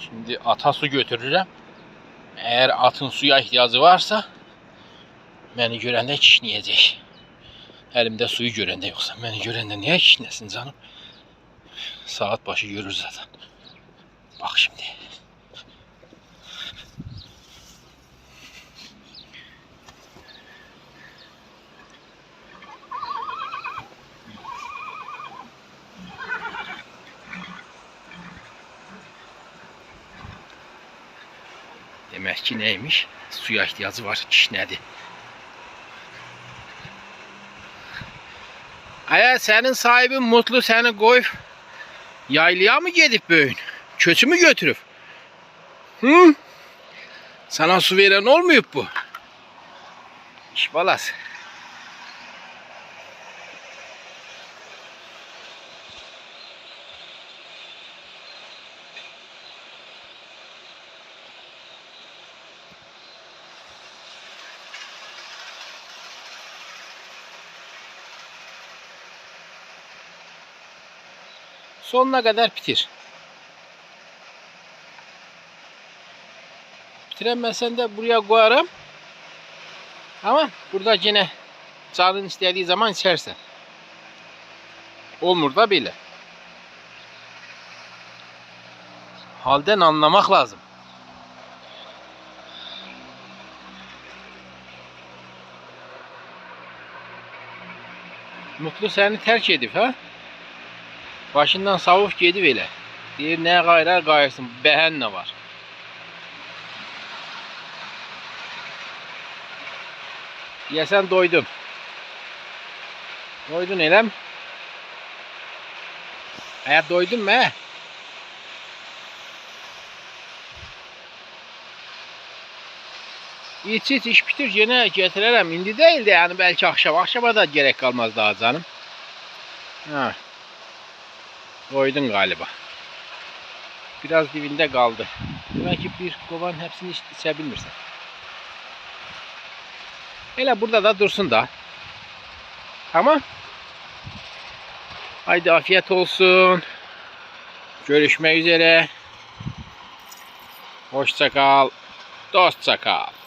Şimdi ata su götürürüm. Eğer atın suya ihtiyacı varsa beni görende kişneyecek. Elimde suyu görende yoksa beni görende niye kişnesin canım? Saat başı görür zaten. Bak şimdi. Demek ki neymiş? Suya ihtiyacı var. Kişnedi. Aya senin sahibin mutlu seni koy yaylaya mı gidip böyün? Kötü mü götürüp? Hı? Sana su veren olmuyor bu. İş balası. Sonuna kadar bitir. Bitiremezsen de buraya koyarım. Ama burada yine canın istediği zaman içersen. Olmur da böyle. Halden anlamak lazım. Mutlu seni terk edip ha? Başından savuf gedi belə. Deyir nə qayrar qayarsın, bəhən nə var? Yəsən doydun. Doydun eləm? Həyat doydun mu? hə? İç iç iş bitir yenə gətirərəm. İndi deyil də yəni bəlkə axşam. Axşama da gerek qalmaz daha canım. Ha. Doydun galiba. Biraz dibinde kaldı. Demek ki bir kovan hepsini iç- içebilmirsin. Hele burada da dursun da. Tamam. Haydi afiyet olsun. Görüşmek üzere. Hoşça kal. Dostça kal.